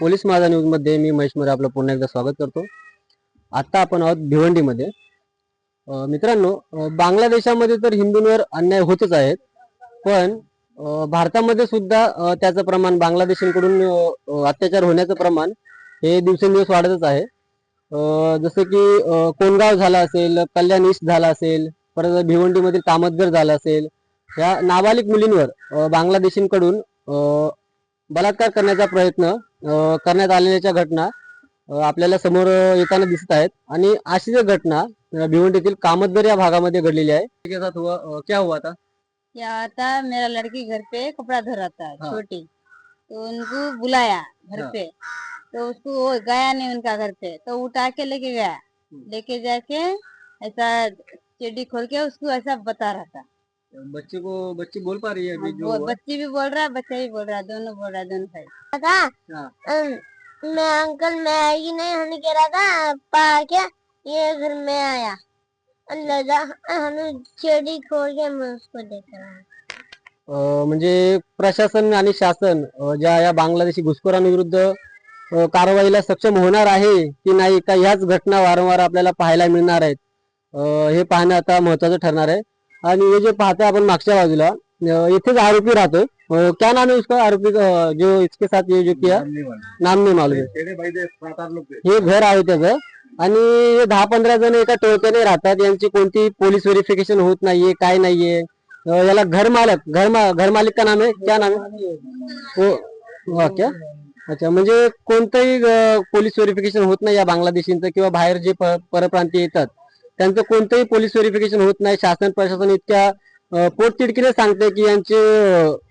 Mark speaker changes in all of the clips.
Speaker 1: Police माझा न्यूजमध्ये मी महेश मोरे आपलं पुन्हा एकदा स्वागत करतो. आता आपण आहोत भिवंडीमध्ये. मित्रांनो बांगलादेशामध्ये तर हिंदूंवर अन्याय होतच आहेत पण भारतामध्ये सुद्धा त्याचं प्रमाण बांगलादेशींकडून अत्याचार होण्याचं प्रमाण हे दिवसेंदिवस वाढतच आहे. जसं की कोणगाव झाला असेल कल्याण ईस्ट झाला असेल परत भिवंडीमधील कामतगर झाला असेल या नाबालिक मुलींवर बांगलादेशींकडून बलात्कार करण्याचा प्रयत्न करण्यात आलेल्याच्या घटना आपल्याला समोर येताना दिसत आहेत. आणि अशीच घटना भिवंडीतील कामतगर या भागामध्ये घडलेली आहे. हुआ क्या हुआ था
Speaker 2: क्या था मेरा लड़की घर पे कपड़ा धर रहा था
Speaker 1: हाँ।
Speaker 2: छोटी। तो उनको बुलाया घर
Speaker 1: हाँ।
Speaker 2: पे। तो उसको वो गया नहीं उनका घर पे। तो उठा के लेके गया। लेके जाके ऐसा चेडी खोल के उसको ऐसा बता रहा था।
Speaker 1: बच्चे को बच्ची बोल पा रही है अभी जो हुआ?
Speaker 2: बच्ची भी बोल रहा है बच्चा भी बोल रहा है दोनों बोल रहा है दोनों
Speaker 1: हाँ।
Speaker 3: मैं अंकल मैं आई नहीं हमने कह रहा था पा क्या ये घर में आया अल्लाह जा हमने चेड़ी खोल के मैं उसको देख रहा
Speaker 1: अं, म्हणजे प्रशासन आणि शासन अं, ज्या या बांगलादेशी घुसखोरांविरुद्ध अं, कारवाईला सक्षम होणार आहे की नाही का ह्याच घटना वारंवार आपल्याला पाहायला मिळणार आहेत अं, हे पाहणं आता महत्वाचं ठरणार आहे आणि हे जे पाहतोय आपण मागच्या बाजूला इथेच आरोपी राहतोय. अं, क्या नाम है उसका आरोपी का, जो इसके साथ ये जो किया? नाम नाही मालूम है. घर आहे त्याचं. आणि हे दहा पंधरा जण एका टोळक्याने राहतात. यांची कोणती पोलीस व्हेरिफिकेशन होत नाहीये काय नाहीये. याला घर मालक घर मा, घर मालिक का नाम है? क्या नाम है? वा क्या अच्छा म्हणजे कोणतंही पोलीस व्हेरिफिकेशन होत नाही या बांगलादेशींचं किंवा बाहेर जे परप्रांतीय येतात. त्यांचं कोणतंही पोलीस व्हेरिफिकेशन होत नाही. शासन प्रशासन इतक्या पोटतिडकीने सांगते की यांचे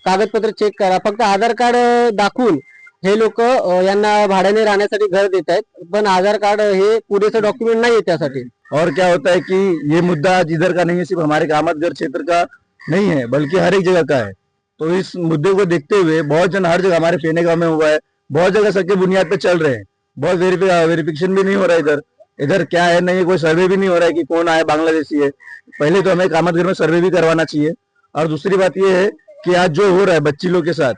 Speaker 1: कागदपत्र चेक करा. फक्त आधार कार्ड दाखवून हे लोक यांना भाड्याने राहण्यासाठी घर देत आहेत. पण आधार कार्ड हे पुरेसं डॉक्युमेंट नाही त्यासाठी.
Speaker 4: और क्या होता है कि ये मुद्दा आज इधर का नहीं है सिर्फ हमारे कामतगर क्षेत्र का नहीं है बल्कि हर एक जगह का है। तो इस मुद्दे को देखते हुए बहुत जन हर जगह हमारे फेने गांव में हुआ है बहुत जगह सबके बुनियाद पे चल रहे हैं। बहुत वेरिफिकेशन भी नहीं हो रहा है इधर। इधर क्या है? नहीं, कोई सर्वे भी नहीं हो रहा है कि कौन आए बांग्लादेशी है। पहले तो हमें कामतगर में सर्वे भी करवाना चाहिए। और दूसरी बात ये है कि आज जो हो रहा है बच्ची लोग के साथ,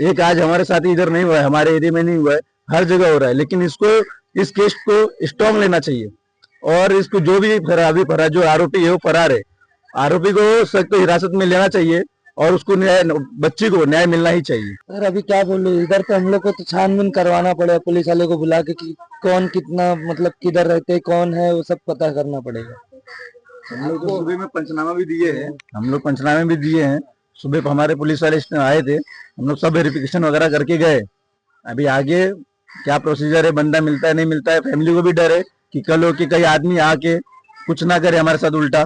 Speaker 4: एक आज हमारे साथ इधर नहीं हुआ है, हमारे एरिया में नहीं हुआ है, हर जगह हो रहा है। लेकिन इसको, इस केस को स्ट्रॉन्ग लेना चाहिए। और इसको जो भी फरार अभी फरार जो आरोपी है, वो फरार है। आरोपी को सख्त हिरासत में लेना चाहिए। और उसको न्याय बच्ची को न्याय मिलना ही चाहिए।
Speaker 5: सर अभी क्या बोलूँ इधर तो हम लोग को तो छानबीन करवाना पड़ेगा पुलिस वाले को बुला के कि कौन कितना मतलब किधर रहते हैं, कौन है वो सब पता करना पड़ेगा।
Speaker 4: हम लोग तो सुबह में पंचनामा भी दिए हैं। हम लोग पंचनामे भी दिए हैं। सुबह हमारे पुलिस वाले इसमें आए थे। हम लोग सब वेरिफिकेशन वगैरह करके गए। अभी आगे क्या प्रोसीजर है बंदा मिलता है नहीं मिलता है फैमिली को भी डर है कि कल हो कि कई आदमी आके कुछ ना करे हमारे साथ उल्टा।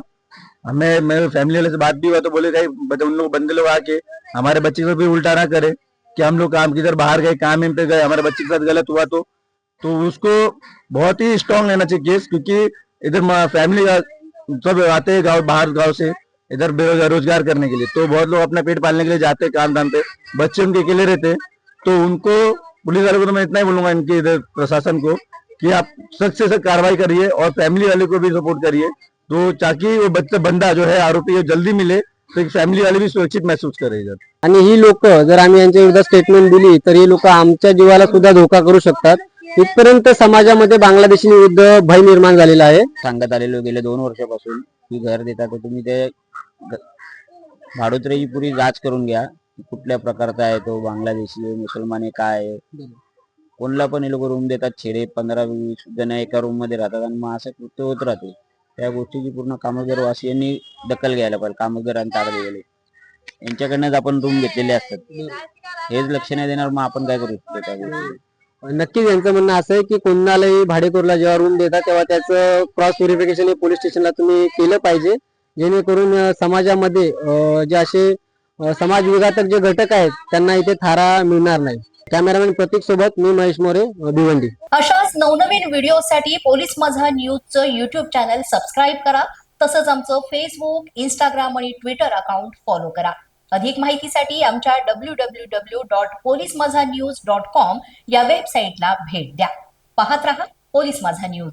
Speaker 4: हमें मेरे फैमिली वाले से बात भी हुआ तो बोले बत- उन लोग, बंदे लोग आके हमारे बच्चे को भी उल्टा ना करे कि हम लोग काम किधर बाहर गए, काम इन पे गए, हमारे बच्चे के साथ गलत हुआ तो। तो उसको बहुत ही स्ट्रांग लेना चाहिए केस क्योंकि इधर फैमिली सब आते हैं गाँव, बाहर गाँव से इधर बेरोजगार रोज़गार करने के लिए। तो बहुत लोग अपना पेट पालने के लिए जाते हैं काम धाम पे। बच्चे उनके अकेले रहते तो उनको, पुलिस वालों को तो मैं इतना ही बोलूँगा इनके इधर प्रशासन को कि आप सख्त से सख्त कार्रवाई करिए और फैमिली वाले को भी सपोर्ट करिए। तो ताकि वो बच्चा बंदा जो है आरोपी है जल्दी मिले तो फैमिली वाले भी सुरक्षित महसूस करे इधर
Speaker 1: आणि ही लोक जर आम्ही यांच्या विरुद्ध स्टेटमेंट दिली तर ही लोक आमच्या जीवाला सुद्धा धोका करू शकतात. इथपर्यंत समाजामध्ये बांगलादेशी विरुद्ध भय निर्माण झालेला आहे.
Speaker 6: सांगत आलेलो गेले दोन वर्षापासून की घर देता तर तुम्ही ते भाडोत्र्याची पुरी जाच करून घ्या. कुठल्या प्रकारचा आहे तो बांगलादेशी आहे मुसलमान आहे काय आहे? कोणला पण हे लोक रूम देतात छेडे पंधरा वीस जण एका रूममध्ये राहतात आणि मग असं कृत्य होत राहते. त्या गोष्टीची पूर्ण कामगार वासियांनी दखल घ्यायला पाहिजे कामगार आणि ताडले गेले यांच्याकडनंच आपण रूम घेतलेले असतात. हेच लक्ष नाही देणार मग आपण काय करू? शकतो त्या गोष्टी
Speaker 1: नक्कीच यांचं म्हणणं असं आहे की कोणालाही भाडेकरूला जेव्हा रूम देतात तेव्हा त्याचं क्रॉस व्हेरिफिकेशन हे पोलीस स्टेशनला तुम्ही केलं पाहिजे. जेणेकरून समाजामध्ये जे असे समाज विघातक जे घटक आहेत त्यांना इथे थारा मिळणार नाही. कॅमेरामॅन प्रतीक सोबत मी महेश मोरे भिवंडी.
Speaker 7: अशाच नवनवीन व्हिडिओसाठी पोलीस माझा न्यूजचं युट्यूब चॅनल सबस्क्राईब करा. तसंच आमचं फेसबुक इंस्टाग्राम आणि ट्विटर अकाउंट फॉलो करा. अधिक माहितीसाठी आमच्या W W W dot police माझा न्यूज डॉट कॉम या वेबसाईटला भेट द्या. पाहत रहा पोलीस माझा न्यूज.